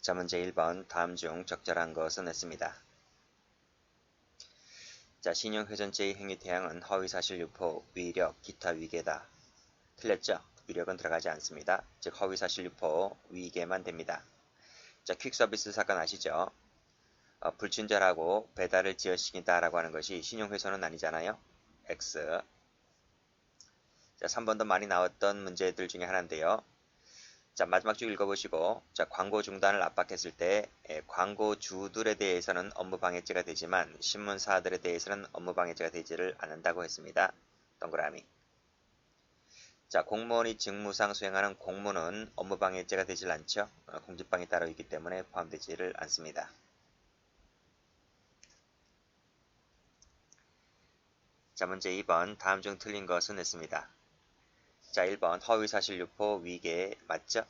자, 문제 1번 다음 중 적절한 것은 했습니다. 자, 신용회전제의 행위태양은 허위사실 유포, 위력, 기타 위계다. 틀렸죠? 위력은 들어가지 않습니다. 즉 허위사실 유포, 위계만 됩니다. 자, 퀵서비스 사건 아시죠? 어, 불친절하고 배달을 지연시킨다 라고 하는 것이 신용훼손은 아니잖아요. X 자, 3번도 많이 나왔던 문제들 중에 하나인데요. 자, 마지막 줄 읽어보시고, 자, 광고 중단을 압박했을 때, 예, 광고주들에 대해서는 업무 방해죄가 되지만, 신문사들에 대해서는 업무 방해죄가 되지를 않는다고 했습니다. 동그라미. 자, 공무원이 직무상 수행하는 공무는 업무 방해죄가 되질 않죠. 어, 공직방해 따로 있기 때문에 포함되지를 않습니다. 자, 문제 2번. 다음 중 틀린 것은 했습니다. 자, 1번 허위사실 유포 위계 맞죠?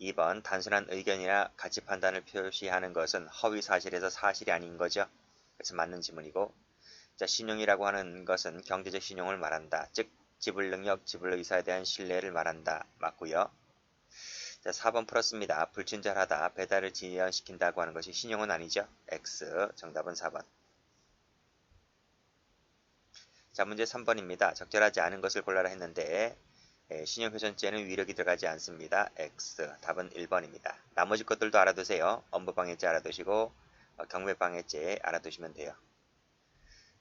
2번 단순한 의견이나 가치 판단을 표시하는 것은 허위사실에서 사실이 아닌 거죠. 그래서 맞는 지문이고 자, 신용이라고 하는 것은 경제적 신용을 말한다. 즉 지불 능력, 지불 의사에 대한 신뢰를 말한다. 맞고요. 자, 4번 풀었습니다. 불친절하다. 배달을 지연시킨다고 하는 것이 신용은 아니죠. X. 정답은 4번. 자, 문제 3번입니다. 적절하지 않은 것을 골라라 했는데 예, 신용훼손죄는 위력이 들어가지 않습니다. X. 답은 1번입니다. 나머지 것들도 알아두세요. 업무방해죄 알아두시고 어, 경매방해죄 알아두시면 돼요.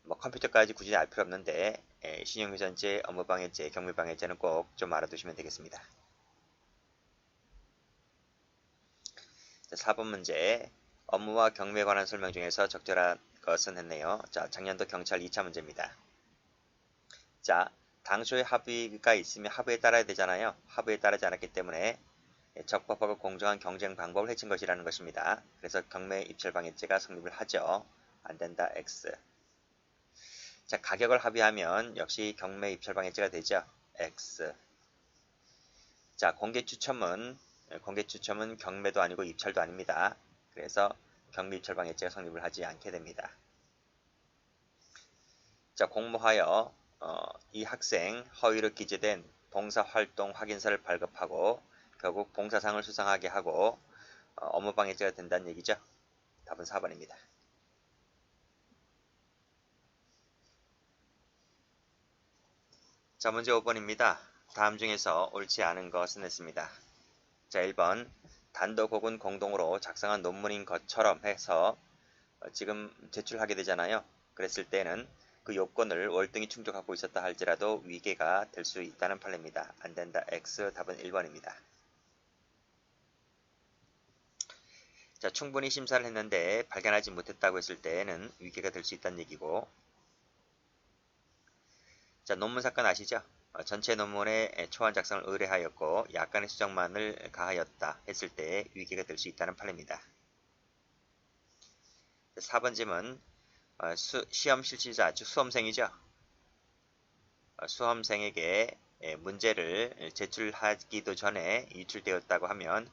뭐 컴퓨터까지 굳이 알 필요 없는데 예, 신용훼손죄, 업무방해죄, 경매방해죄는 꼭 좀 알아두시면 되겠습니다. 자, 4번 문제 업무와 경매에 관한 설명 중에서 적절한 것은 했네요. 자, 작년도 경찰 2차 문제입니다. 자, 당초에 합의가 있으면 합의에 따라야 되잖아요. 합의에 따르지 않았기 때문에 적법하고 공정한 경쟁 방법을 해친 것이라는 것입니다. 그래서 경매 입찰방해죄가 성립을 하죠. 안 된다. X. 자, 가격을 합의하면 역시 경매 입찰방해죄가 되죠. X. 자, 공개 추첨은 공개 추첨은 경매도 아니고 입찰도 아닙니다. 그래서 경매 입찰방해죄가 성립을 하지 않게 됩니다. 자, 공모하여 어, 이 학생 허위로 기재된 봉사활동 확인서를 발급하고 결국 봉사상을 수상하게 하고 어, 업무방해죄가 된다는 얘기죠. 답은 4번입니다. 자 문제 5번입니다. 다음 중에서 옳지 않은 것은 했습니다. 자 1번 단독 혹은 공동으로 작성한 논문인 것처럼 해서 어, 지금 제출하게 되잖아요. 그랬을 때는 그 요건을 월등히 충족하고 있었다 할지라도 위계가 될 수 있다는 판례입니다. 안된다. X 답은 1번입니다. 자, 충분히 심사를 했는데 발견하지 못했다고 했을 때는 위계가 될 수 있다는 얘기고 자, 논문 사건 아시죠? 어, 전체 논문의 초안 작성을 의뢰하였고 약간의 수정만을 가하였다 했을 때 위계가 될 수 있다는 판례입니다. 4번 질문 어, 수, 시험 실시자, 즉 수험생이죠. 어, 수험생에게 예, 문제를 제출하기도 전에 유출되었다고 하면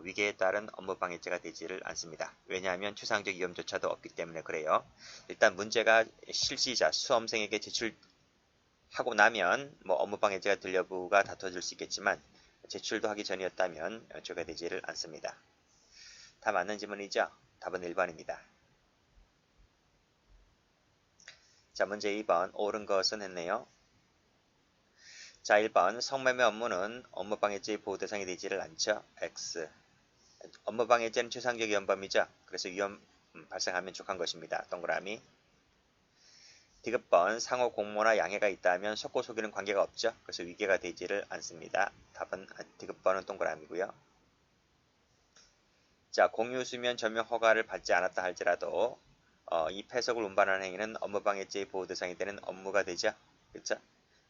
위계에 따른 업무방해죄가 되지를 않습니다. 왜냐하면 추상적 위험조차도 없기 때문에 그래요. 일단 문제가 실시자, 수험생에게 제출하고 나면 뭐 업무방해죄가 될 여부가 다퉈질 수 있겠지만 제출도 하기 전이었다면 죄가 되지를 않습니다. 다 맞는 질문이죠? 답은 1번입니다. 자, 문제 2번 옳은 것은 했네요. 자, 1번 성매매 업무는 업무방해죄의 보호 대상이 되지를 않죠. X. 업무방해죄는 최상적 위험범이죠. 그래서 위험 음, 발생하면 족한 것입니다. 동그라미. 디귿번 상호 공모나 양해가 있다면 속고 속이는 관계가 없죠. 그래서 위계가 되지를 않습니다. 답은 아, 디귿번은 동그라미고요. 자, 공유 수면 전명 허가를 받지 않았다 할지라도 어, 이 폐석을 운반하는 행위는 업무방해죄의 보호 대상이 되는 업무가 되죠. 그렇죠?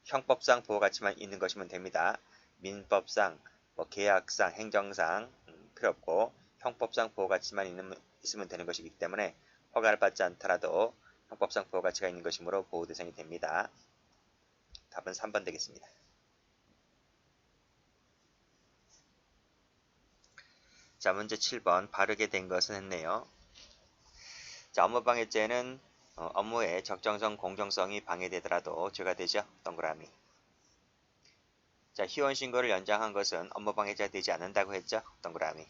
형법상 보호가치만 있는 것이면 됩니다. 민법상, 뭐 계약상, 행정상 음, 필요 없고 형법상 보호가치만 있는, 있으면 되는 것이기 때문에 허가를 받지 않더라도 형법상 보호가치가 있는 것이므로 보호 대상이 됩니다. 답은 3번 되겠습니다. 자 문제 7번 바르게 된 것은 했네요. 자, 업무방해죄는 어, 업무의 적정성, 공정성이 방해되더라도 죄가 되죠. 동그라미. 자, 희원신고를 연장한 것은 업무방해죄가 되지 않는다고 했죠. 동그라미.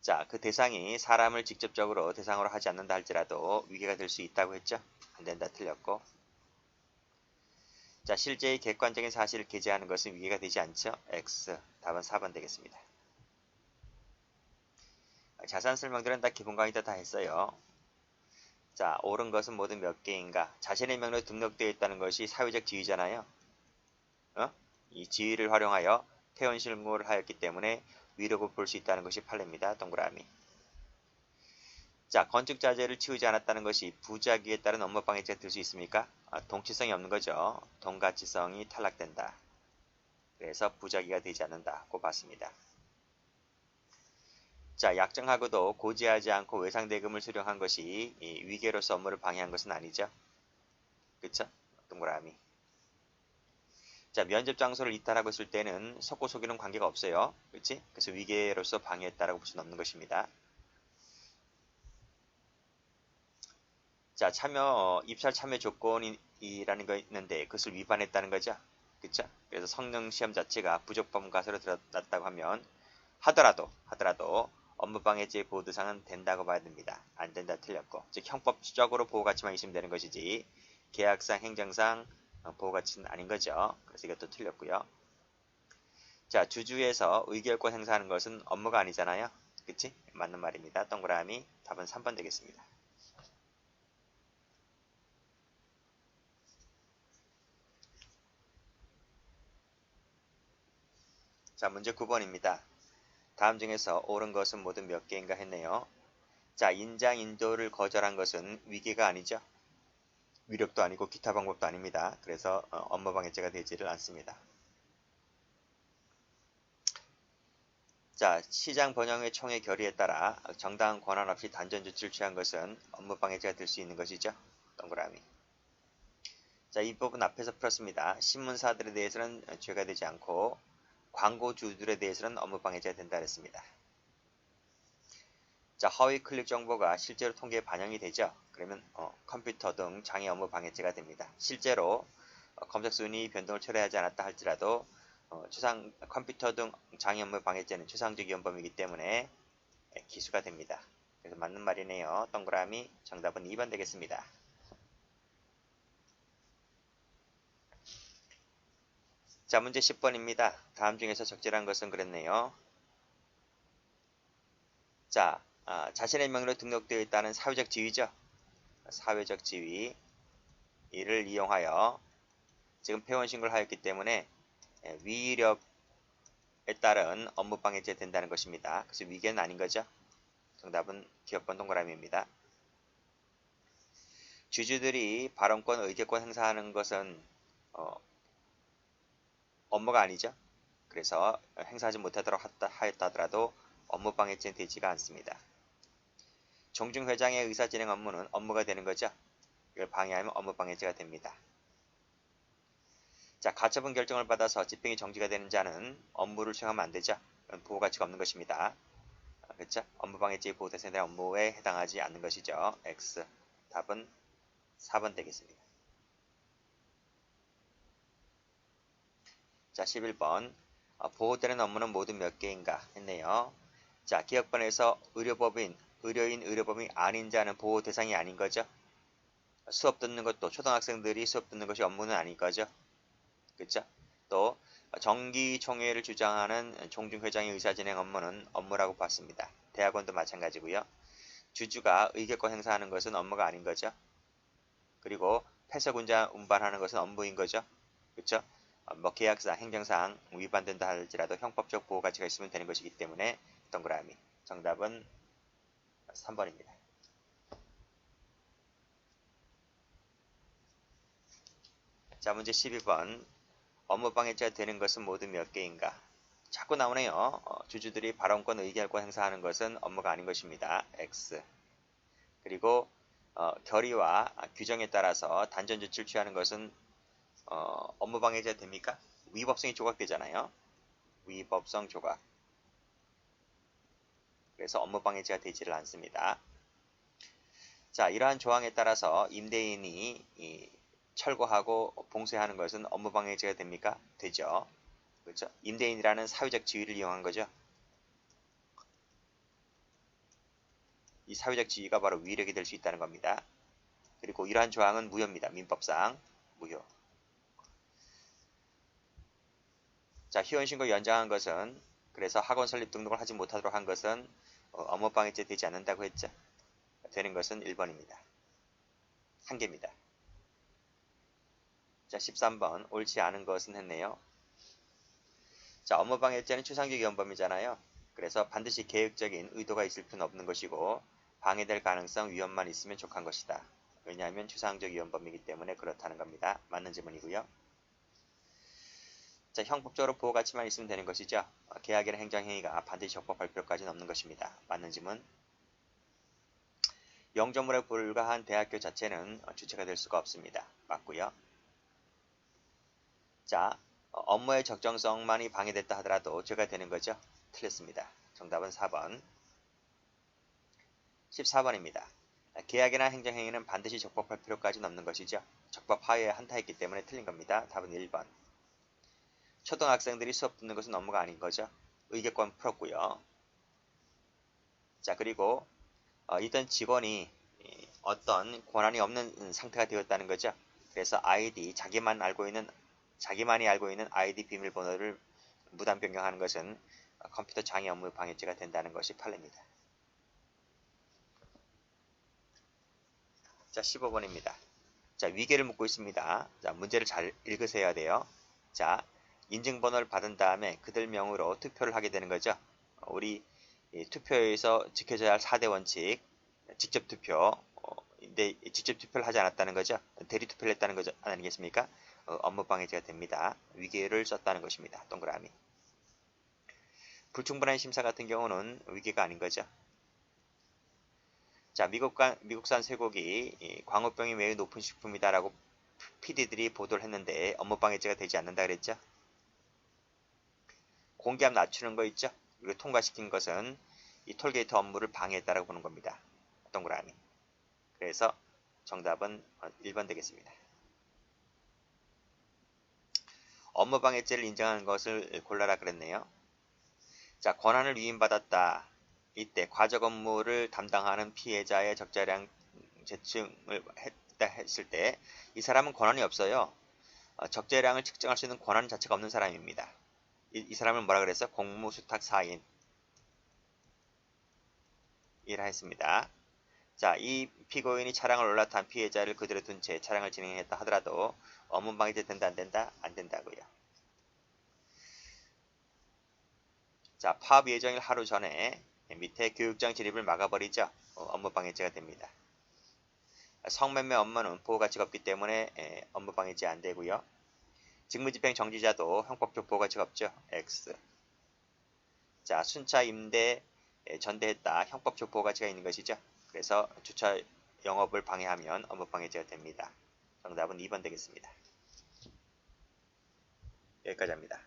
자, 그 대상이 사람을 직접적으로 대상으로 하지 않는다 할지라도 위계가 될 수 있다고 했죠? 안 된다 틀렸고. 자, 실제의 객관적인 사실을 게재하는 것은 위계가 되지 않죠? X. 답은 4번 되겠습니다. 자세한 설명들은 다 기본 강의 때다 했어요. 자, 옳은 것은 모두 몇 개인가? 자신의 명령에 등록되어 있다는 것이 사회적 지위잖아요. 어? 이 지위를 활용하여 퇴원 실무를 하였기 때문에 위력을 볼수 있다는 것이 판례입니다. 동그라미. 자, 건축 자재를 치우지 않았다는 것이 부작위에 따른 업무 방해죄가 될수 있습니까? 아, 동치성이 없는 거죠. 동가치성이 탈락된다. 그래서 부작위가 되지 않는다고 봤습니다. 자, 약정하고도 고지하지 않고 외상대금을 수령한 것이 위계로서 업무를 방해한 것은 아니죠. 그쵸? 동그라미. 자, 면접 장소를 이탈하고 있을 때는 속고 속이는 관계가 없어요. 그치? 그래서 위계로서 방해했다라고 볼 수는 없는 것입니다. 자, 참여, 입찰 참여 조건이라는 거 있는데 그것을 위반했다는 거죠. 그쵸? 그래서 성능 시험 자체가 부적법 가설로 드러났다고 하면 하더라도, 하더라도 업무방해죄 보호대상은 된다고 봐야 됩니다. 안 된다 틀렸고 즉 형법적으로 보호가치만 있으면 되는 것이지 계약상 행정상 보호가치는 아닌 거죠. 그래서 이것도 틀렸고요. 자 주주에서 의결권 행사하는 것은 업무가 아니잖아요. 그치? 맞는 말입니다. 동그라미 답은 3번 되겠습니다. 자 문제 9번입니다. 다음 중에서 옳은 것은 모두 몇 개인가 했네요. 자, 인장 인도를 거절한 것은 위계가 아니죠. 위력도 아니고 기타 방법도 아닙니다. 그래서 어, 업무방해죄가 되지를 않습니다. 자, 시장 번영의 총회 결의에 따라 정당한 권한 없이 단전 조치를 취한 것은 업무방해죄가 될 수 있는 것이죠. 동그라미. 자, 이 부분 앞에서 풀었습니다. 신문사들에 대해서는 죄가 되지 않고 광고주들에 대해서는 업무 방해죄가 된다 그랬습니다. 자, 허위 클릭 정보가 실제로 통계에 반영이 되죠. 그러면 어, 컴퓨터 등 장애 업무 방해죄가 됩니다. 실제로 어, 검색 순위 변동을 처리하지 않았다 할지라도 어, 추상 컴퓨터 등 장애 업무 방해죄는 추상적 위험범이기 때문에 예, 기수가 됩니다. 그래서 맞는 말이네요. 동그라미 정답은 2번 되겠습니다. 자, 문제 10번입니다. 다음 중에서 적절한 것은 그랬네요. 자, 아, 자신의 명의로 등록되어 있다는 사회적 지위죠. 사회적 지위 이를 이용하여 지금 폐원 신고를 하였기 때문에 예, 위력에 따른 업무방해죄 된다는 것입니다. 그래서 위계는 아닌 거죠. 정답은 기업번 동그라미입니다. 주주들이 발언권, 의결권 행사하는 것은 어, 업무가 아니죠. 그래서 행사하지 못하도록 하였다 하더라도 업무 방해죄는 되지가 않습니다. 종중 회장의 의사 진행 업무는 업무가 되는 거죠. 이걸 방해하면 업무 방해죄가 됩니다. 자, 가처분 결정을 받아서 집행이 정지가 되는 자는 업무를 수행하면 안 되죠. 보호 가치가 없는 것입니다. 그렇죠? 업무 방해죄 보호 대상에 대한 업무에 해당하지 않는 것이죠. X. 답은 4번 되겠습니다. 자, 11번. 어, 보호되는 업무는 모두 몇 개인가 했네요. 자, 기업번에서 의료법인, 의료인, 의료법인이 아닌 자는 보호 대상이 아닌 거죠. 수업 듣는 것도 초등학생들이 수업 듣는 것이 업무는 아닌 거죠. 그렇죠? 또 정기총회를 주장하는 종중회장의 의사진행 업무는 업무라고 봤습니다. 대학원도 마찬가지고요. 주주가 의결권 행사하는 것은 업무가 아닌 거죠. 그리고 폐쇄군자 운반하는 것은 업무인 거죠. 그렇죠? 어, 뭐 계약상, 행정상 위반된다 할지라도 형법적 보호 가치가 있으면 되는 것이기 때문에 동그라미. 정답은 3번입니다. 자, 문제 12번. 업무방해죄가 되는 것은 모두 몇 개인가? 자꾸 나오네요. 어, 주주들이 발언권, 의결권 행사하는 것은 업무가 아닌 것입니다. X. 그리고 어, 결의와 규정에 따라서 단전 조치를 취하는 것은 어, 업무 방해죄 됩니까? 위법성이 조각되잖아요. 위법성 조각. 그래서 업무 방해죄가 되지를 않습니다. 자, 이러한 조항에 따라서 임대인이 철거하고 봉쇄하는 것은 업무 방해죄가 됩니까? 되죠. 그렇죠? 임대인이라는 사회적 지위를 이용한 거죠. 이 사회적 지위가 바로 위력이 될 수 있다는 겁니다. 그리고 이러한 조항은 무효입니다. 민법상 무효. 자, 희원신고 연장한 것은 그래서 학원 설립 등록을 하지 못하도록 한 것은 어, 업무방해죄 되지 않는다고 했죠. 되는 것은 1번입니다. 한 개입니다. 자, 13번 옳지 않은 것은 했네요. 자, 업무방해죄는 추상적 위헌범이잖아요. 그래서 반드시 계획적인 의도가 있을 필요는 없는 것이고 방해될 가능성 위험만 있으면 족한 것이다. 왜냐하면 추상적 위헌범이기 때문에 그렇다는 겁니다. 맞는 질문이고요. 자, 형법적으로 보호가치만 있으면 되는 것이죠. 어, 계약이나 행정행위가 반드시 적법할 필요까지는 없는 것입니다. 맞는 질문. 영점물에 불과한 대학교 자체는 어, 주체가 될 수가 없습니다. 맞고요. 자, 어, 업무의 적정성만이 방해됐다 하더라도 죄가 되는 거죠. 틀렸습니다. 정답은 4번. 14번입니다. 계약이나 행정행위는 반드시 적법할 필요까지는 없는 것이죠. 적법 하에에 한타했기 때문에 틀린 겁니다. 답은 1번. 초등학생들이 수업 듣는 것은 업무가 아닌 거죠. 의결권 풀었고요. 자 그리고 어, 이던 직원이 어떤 권한이 없는 상태가 되었다는 거죠. 그래서 아이디 자기만 알고 있는 자기만이 알고 있는 아이디 비밀번호를 무단 변경하는 것은 컴퓨터 장애 업무 방해죄가 된다는 것이 판례입니다. 자 15번입니다. 자 위계를 묻고 있습니다. 자 문제를 잘 읽으셔야 돼요. 자 인증번호를 받은 다음에 그들 명으로 투표를 하게 되는 거죠. 우리 투표에서 지켜져야 할 4대 원칙 직접 투표 근데 직접 투표를 하지 않았다는 거죠. 대리 투표를 했다는 거죠. 아니겠습니까? 어, 업무 방해죄가 됩니다. 위계를 썼다는 것입니다. 동그라미. 불충분한 심사 같은 경우는 위계가 아닌 거죠. 자, 미국간, 미국산 쇠고기 광우병이 매우 높은 식품이다라고 PD들이 보도를 했는데 업무방해죄가 되지 않는다 그랬죠. 공기압 낮추는 거 있죠. 이거 통과시킨 것은 이 톨게이트 업무를 방해했다라고 보는 겁니다. 동그라미. 그래서 정답은 1번 되겠습니다. 업무 방해죄를 인정하는 것을 골라라 그랬네요. 자, 권한을 위임받았다. 이때 과적 업무를 담당하는 피해자의 적자량 재층을 했다 했을 때 이 사람은 권한이 없어요. 어, 적재량을 측정할 수 있는 권한 자체가 없는 사람입니다. 이, 이 사람을 뭐라 그랬어? 공무수탁 사인 이라 했습니다. 자, 이 피고인이 차량을 올라탄 피해자를 그대로 둔 채 차량을 진행했다 하더라도 업무방해죄 된다 안 된다? 안 된다고요. 자, 파업 예정일 하루 전에 밑에 교육장 진입을 막아버리죠. 어, 업무방해죄가 됩니다. 성매매 업무는 보호가치가 없기 때문에 업무방해죄 안 되고요. 직무집행 정지자도 형법적 보호가치가 없죠. X. 자, 순차 임대 전대했다. 형법적 보호가치가 있는 것이죠. 그래서 주차 영업을 방해하면 업무방해죄가 됩니다. 정답은 2번 되겠습니다. 여기까지 합니다.